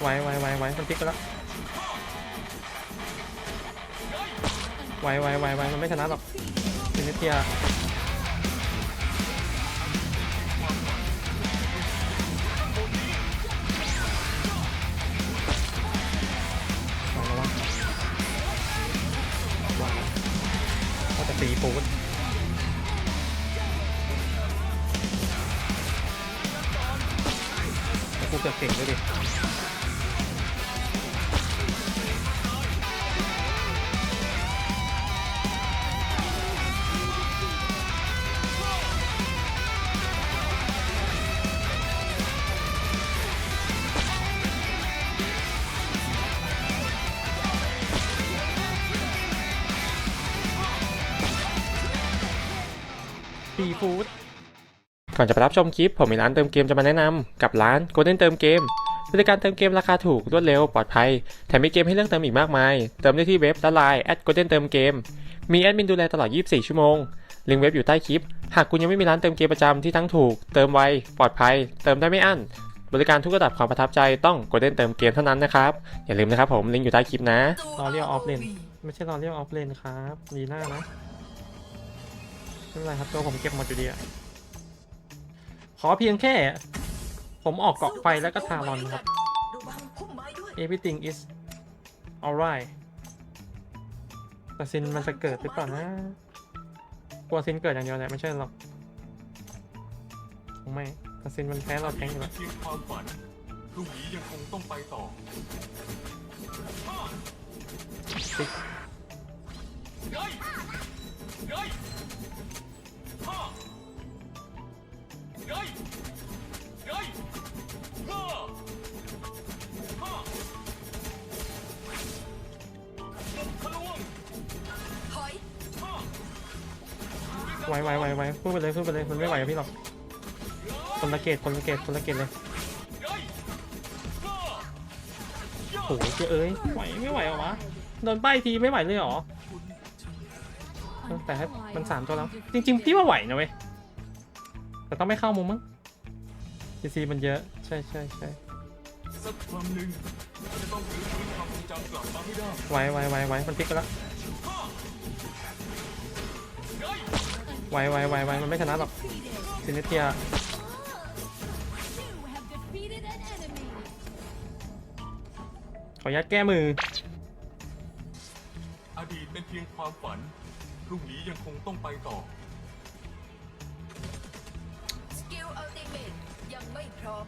ไว้ไว้ไว้ไว้มันพลิกไปแล้วไว้ไว้ไว้ไว้มันไม่ชนะหรอกฟินิเทียวางแล้ววะวางแล้ก็จะตีปูดแล้วกูเกือบเก่งด้วยดิ ซีฟู้ดก่อนจะไปรับชมคลิป ผมมีร้านเติมเกมจะมาแนะนำกับร้าน Golden เติมเกมบริการเติมเกมราคาถูกรวดเร็วปลอดภัย แถมมีเกมให้เลือกเติมอีกมากมาย เติมได้ที่เว็บและไลน์ @golden เติมเกมมีแอดมินดูแลตลอด 24 ชั่วโมง ลิงก์เว็บอยู่ใต้คลิป หากคุณยังไม่มีร้านเติมเกมประจำที่ทั้งถูก เติมไว ปลอดภัย เติมได้ไม่อั้น บริการทุกระดับความประทับใจต้อง Golden เติมเกมเท่านั้นนะครับ อย่าลืมนะครับผม ลิงก์อยู่ใต้คลิปนะรอเรียกออฟเลนไม่ใช่รอเรียกออฟเลนครับดีหน้านะ ไม่เป็นไรครับตัวผมเก็บหมดอยู่ดีอะขอเพียงแค่ ผมออกเกาะไฟแล้วก็ทารอนครับ ระวังพุ่มไม้ด้วย everything is alright แต่ซินมันจะเกิดหรือเปล่านะกลัวซินเกิดอย่างเดียวแหละไม่ใช่หรอกคงไม่แต่ซินมันแพ้เราแทงอยู่แล้ว เพียงความฝันพรุ่งนี้ยังคงต้องไปต่อ ติ๊ก ฮ่าเฮ้ยเฮ้ยฮ่าฮ่าทะลวไวไวไวไวพูดไปเลยพูดไปเลยมันไม่ไหวกับพี่หรอกคนละเกตคนละเกตคนละเกตเลยเฮ้ยฮ่าโหเจ้เอ้ยไหวไม่ไหวเหรอวะโดนป้ายทีไม่ไหวเลยเหรอ แต่ให้มันสามตัวแล้ว จริงๆพี่ว่าไหวนะเว้ย แต่ต้องไม่เข้ามุมมั้งซีซีมันเยอะ ใช่ใช่ใช่สักวันหนึ่งเราจะต้องรื้อฟื้นความทรงจำกลับมาให้ได้ไวไวไวไวมันพลิกไปแล้วเฮ้ยไวไวไวไวมันไม่ชนะหรอกซินเทีย You have defeated an enemy. ขอยัดแก้มือ อดีตเป็นเพียงความฝัน พรุ่งนี้ยังคงต้องไปต่อ สกิลอัลติเมทยังไม่พร้อม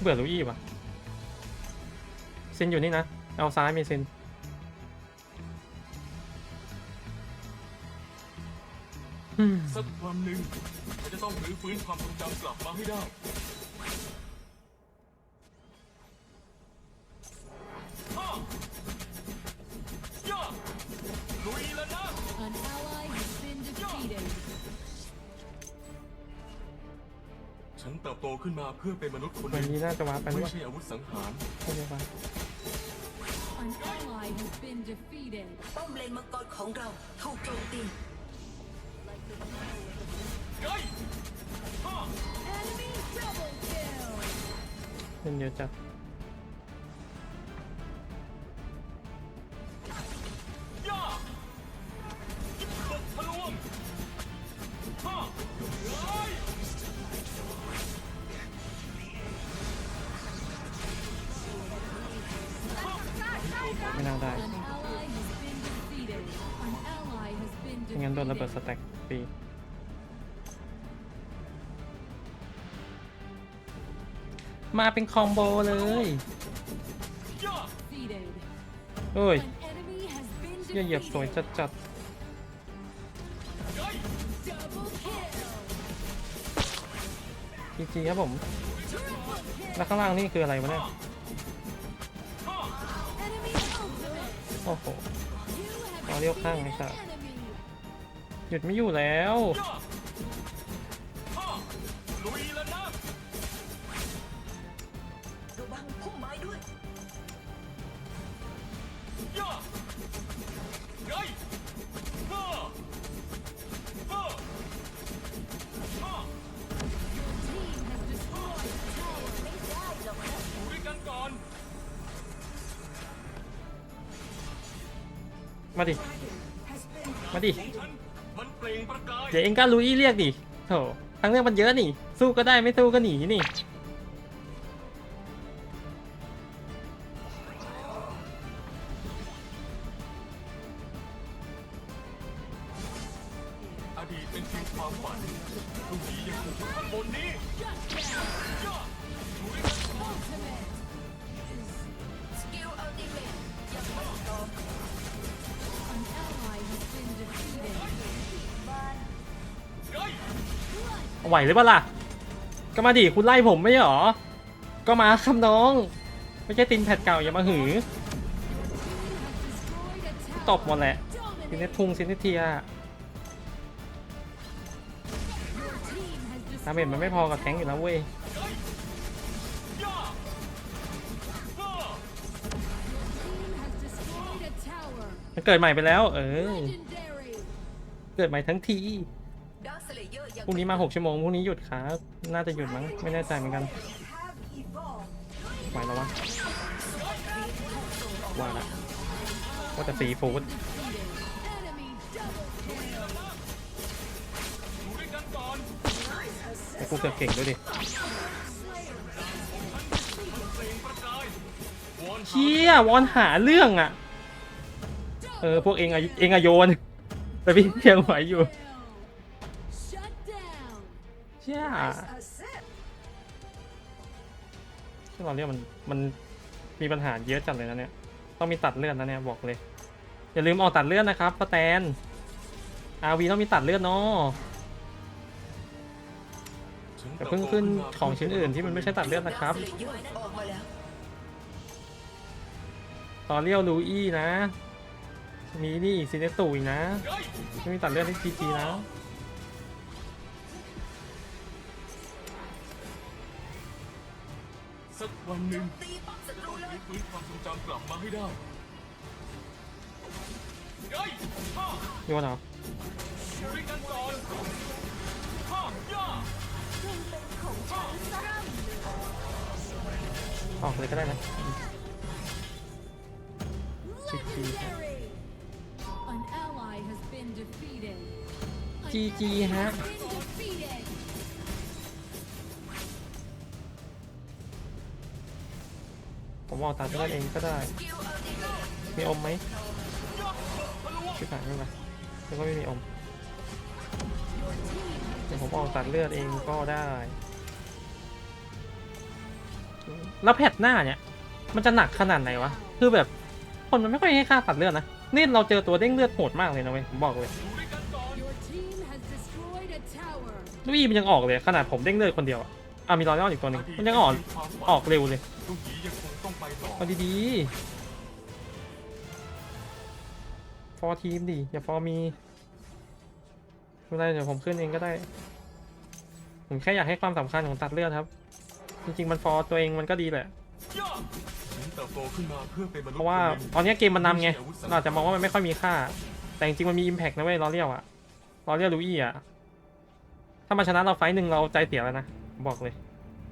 เบื่อลูอี้ป่ะซินอยู่นี่นะ เอาซ้ายมีซินอืมสักวันหนึ่งเราจะต้องรื้อฟื้นความทรงจำกลับมาให้ได้ เพื่อเป็นมนุษย์คนหวันนึ่งนี้น่าจะวาร์ปไปหรือไม่เปล่าใช่อาวุธสังหารใช่ไหมวะ An ally has been defeated. ป้อมเลนมังกรของเราถูกโจมตีเฮ้ยฮ่า Enemy double kill. เล่นเยอะจัด ระเบิดสแต็กฟรีมาเป็นคอมโบเลยเอ้ยเหี้ยเหยียบสวยจัดจัดเฮ้ย Double kill. จริงๆครับผม แล้วข้างล่างนี่คืออะไรวะเนี่ย โอ้โหเอาเรียวข้างไอ้สัส หยุดไม่อยู่แล้วมาดิ มาดิ เดี๋ยวเองก็ลุยเรียกดิโถทางเรื่องมันเยอะนี่ สู้ก็ได้ไม่สู้ก็หนีนี่ อดีตเป็นเพียงความฝันพรุ่งนี้ยังคงอยู่ข้างบนนี้สกิลอัลติเมตยังไม่พร้อม An ally has been defeated. ไหวหรือเปล่าล่ะ ก็มาดิคุณไล่ผมไม่ใช่หรอ ก็มาคำน้อง ไม่ใช่ตินแพดเก่าอย่ามาหือ ตบหมดแหละซินเน Dominate. ทุงซินเนเทีย Team has ดาเมจมันไม่พอกับแทงอยู่แล้วเว้ยมันเกิดใหม่ไปแล้ว เออ เกิดใหม่ทั้งที พรุ่งนี้มา6ชั่วโมงพรุ่งนี้หยุดครับน่าจะหยุดมั้งไม่แน่ใจเหมือนกันไหวแล้ววะว่าละว่าจะสีฟูด Enemy double kill. ดูด้วยกันก่อนแต่กูเกือบเก่งด้วยดิเปล่งประกายวอนหาเชี่ยวอนหาเรื่องอะ เออ พวกเองอะเองอะโยน แต่พี่เพียงไหวอยู่ Shut down. เชี่ยที่เราเรียกมันมันมีปัญหาเยอะจัดเลยนะเนี่ยต้องมีตัดเลือดนะเนี่ยบอกเลย อย่าลืมออกตัดเลือดนะครับสแตนอาวีต้องมีตัดเลือดเนาะฉันแต่เพิ่งขึ้นของชิ้นอื่นที่มันไม่ใช่ตัดเลือดนะครับดาร์คสเลเยอร์ออกมาแล้วตอนเรียวลูอี้นะ มีนี่ซินเนตุอีกนะเฮ้ยไม่มีตัดเลือดที่จีจีนะ วันหนึ่งตีป้อมศัตรูเลยฟื้นความทรงจำกลับมาให้ได้เฮ้ยฮ่าโยนเหรอดูด้วยกันก่อนฮ่าย่าออกเลยก็ได้นะจีจี Legendary. An ally has been defeated. An จีจีฮะ ally has been ผมออกตัดเลือดเองก็ได้ มีอมไหมชิบหายไม่เป็นไรแล้วก็ไม่มีอมเดี๋ยวผมออกตัดเลือดเองก็ได้ แล้วแพทหน้าเนี่ย มันจะหนักขนาดไหนวะ คือแบบคนมันไม่ค่อยให้ค่าตัดเลือดนะ นี่เราเจอตัวเด้งเลือดโหดมากเลยนะเว้ย ผมบอกเลยดูด้วยกันก่อน Your team has destroyed a tower. ลุยมันยังออกเลย ขนาดผมเด้งเลือดคนเดียวอะอะมีรอยย่ออีกตัวหนึงมันยังออกออกเร็วเลย พรุ่งนี้ยังคงต้องไปต่อเอาดีๆ ฟอร์ทีมดิ อย่าฟอร์มีไม่เป็นไรเดี๋ยวผมขึ้นเองก็ได้ ผมแค่อยากให้ความสำคัญของตัดเลือดครับ จริงๆ มันฟอร์ตัวเองมันก็ดีแหละย่าฉันเติบโตขึ้นมาเพื่อเป็นมนุษย์เพราะว่าคนหนึ่งตอนนี้เกมมันนำไงเราอาจจะมองว่ามันไม่ค่อยมีค่า แต่จริงๆ มันมี Impact นะเว้ยลอเรียลอะลอเรียลลูอี้อะถ้ามาชนะเราไฟต์หนึ่งเราใจเสียแล้วนะ บอกเลย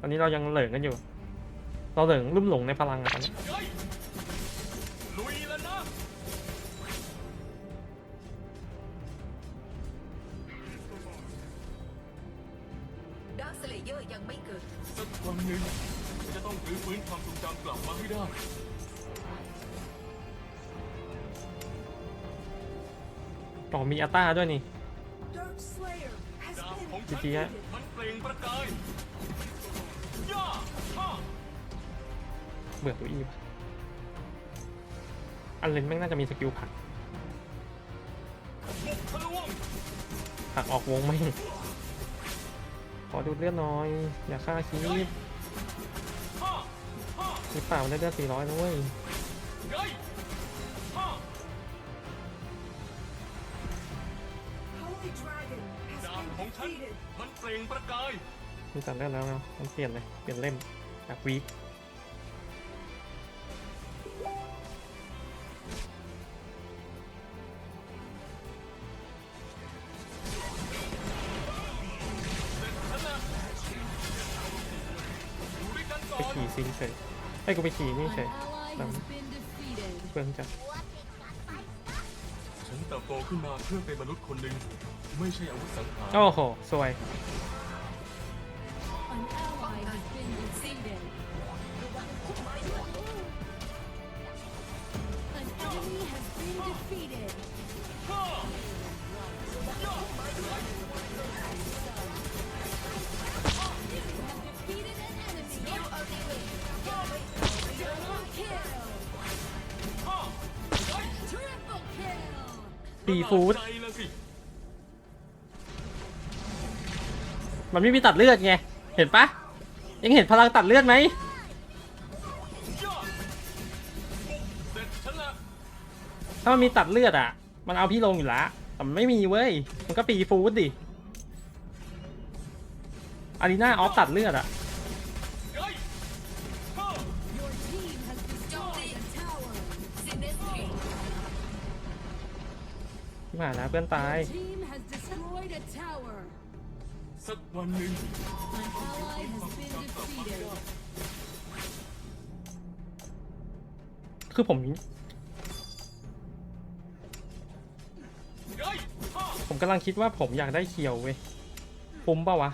ตอนนี้เรายังเหลิงกันอยู่ เราเหลิงลุ่มหลงในพลังอะตอนนี้เฮ้ยลุยแล้วนะดาร์คสเลเยอร์ยังไม่เกิด สักวันหนึ่งฉันจะต้องรื้อฟื้นความทรงจำกลับมาให้ได้ ต่อมีอัตตาด้วยนี่ดาบของจฉันริงๆฮะ มันเปล่งประกายย่าฮ่า เบื่อตัวอีว่ะอันเลนแม่งน่าจะมีสกิลผลักบุกทะลวงผลักออกวงไหมงขอดูเลือดหน้อย อย่าฆ่าคีบฮ่าฮ่าหรือเปล่ามันได้เลือด400นะเว้ยเฮ้ยฮ่าดาบของฉันมันเปล่งประกายมีตัดเลือดแล้วนะมันเปลี่ยนเลย เปลี่ยนเล่มจากวีค ยไอ้ยกูไปขี่นี่ An เฉย ally has been defeated. เพื่อนจัดเติบโตขึ้นมาเพื่อเป็นมนุษย์คนหนึ่งไม่ใช่อาวุธสังหารโอ้โห สวย An ซีฟู้ดมันไม่มีตัดเลือดไง เห็นปะยังเห็นพลังตัดเลือดไหมถ้ามันมีตัดเลือดอะ มันเอาพี่ลงอยู่ละแต่มันไม่มีเว้ย มันก็ปีฟูดดิอารีนาออฟตัดเลือดอะ ที่ผ่านนะเพื่อนตาย Your team has destroyed a tower. สักวันหนึ่ง An ally has been defeated. คือผมเฮ้ยฮ่าผมกำลังคิดว่าผมอยากได้เคียวเว้ยคุ้มปะวะ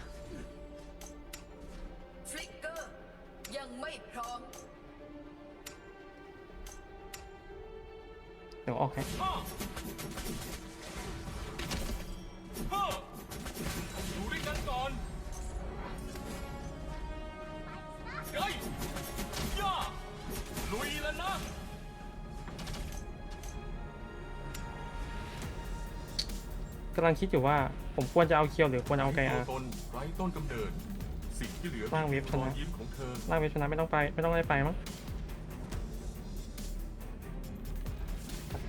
เดี๋ยวออกให้ฮ่าฮ่าอยู่ด้วยกันก่อนเฮ้ยย่าลุยแล้วนะกำลังคิดอยู่ว่าผมควรจะเอาเคียวหรือควรเอาไกอาตัวตนไร้ต้นกำเนิด สิ่งที่เหลือสร้างเว็บชนะรอยยิ้มของเธอล่างเวทชนะไม่ต้องไปไม่ต้องได้ไปมั้ง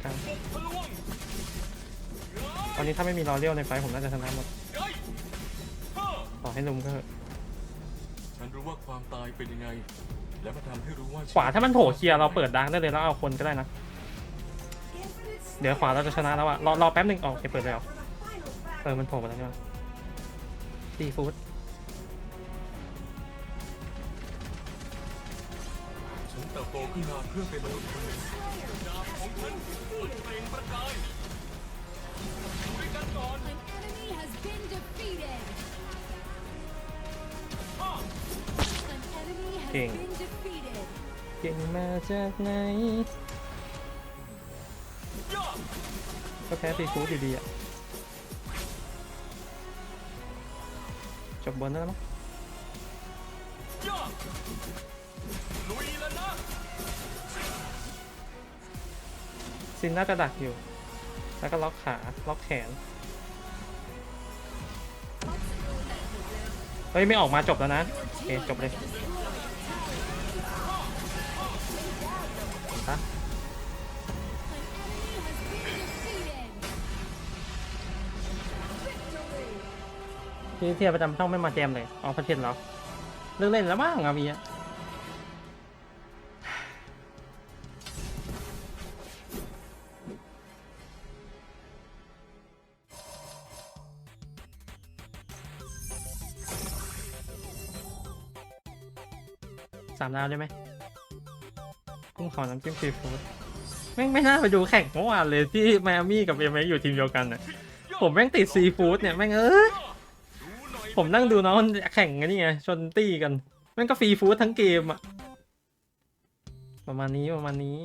การบุกทะลวงตอนนี้ถ้าไม่มีรอเลี้ยวในไฟท์ผมน่าจะชนะหมดเฮ้ยฮ่าต่อให้ลุมก็เถอะฉันรู้ว่าความตายเป็นยังไง และมาทำให้รู้ว่าขวาถ้ามันโผล่เคลียร์เราเปิดดังได้เลยแล้วเอาคนก็ได้นะ เดี๋ยวขวาเราจะชนะแล้วอะรอรอแป๊บหนึ่งออกโอเคเปิดแล้ว เออมันโผล่มาแล้วนี่หว่าซีฟู้ด เติบโตขึ้นมาเพื่อเป็นมนุษย์คนหนึ่งดาบของฉันเปิดเปล่งประกายอยู่ด้วยกันก่อน An enemy has been defeated. ฮ่า An enemy has King. been defeated. เก่งมาจากไหน ย่าก็แพ้ซีฟู้ดอยู่ดีอะจบบนแล้วมั้งย่า ลุยแล้วนะซินน่าจะดักอยู่ แล้วก็ล็อกขา ล็อกแขน เฮ้ย ไม่ออกมาจบแล้วนะโอเคจบเลยฮะ An enemy has been defeated. Victory. พี่เทียประจำช่องไม่มาแจมเลยเอาพันเทนเหรอเลิกเล่นแล้วบ้างอามีอะามดาวได้ไหมกุ้งขอน้ำจิ้มซีฟู้ดแม่งไม่น่าไปดูแข่งเมื่อวานเลยที่ไมอามี่กับเอเมออยู่ทีมเดียวกันน่ะผมแม่งติดซีฟู้ดเนี่ยแม่งเออผมนั่งดูน้องแข่งกันนี่ไงชนตี้กันแม่งก็ฟรีฟู้ดทั้งเกมอะประมาณนี้ประมาณนี้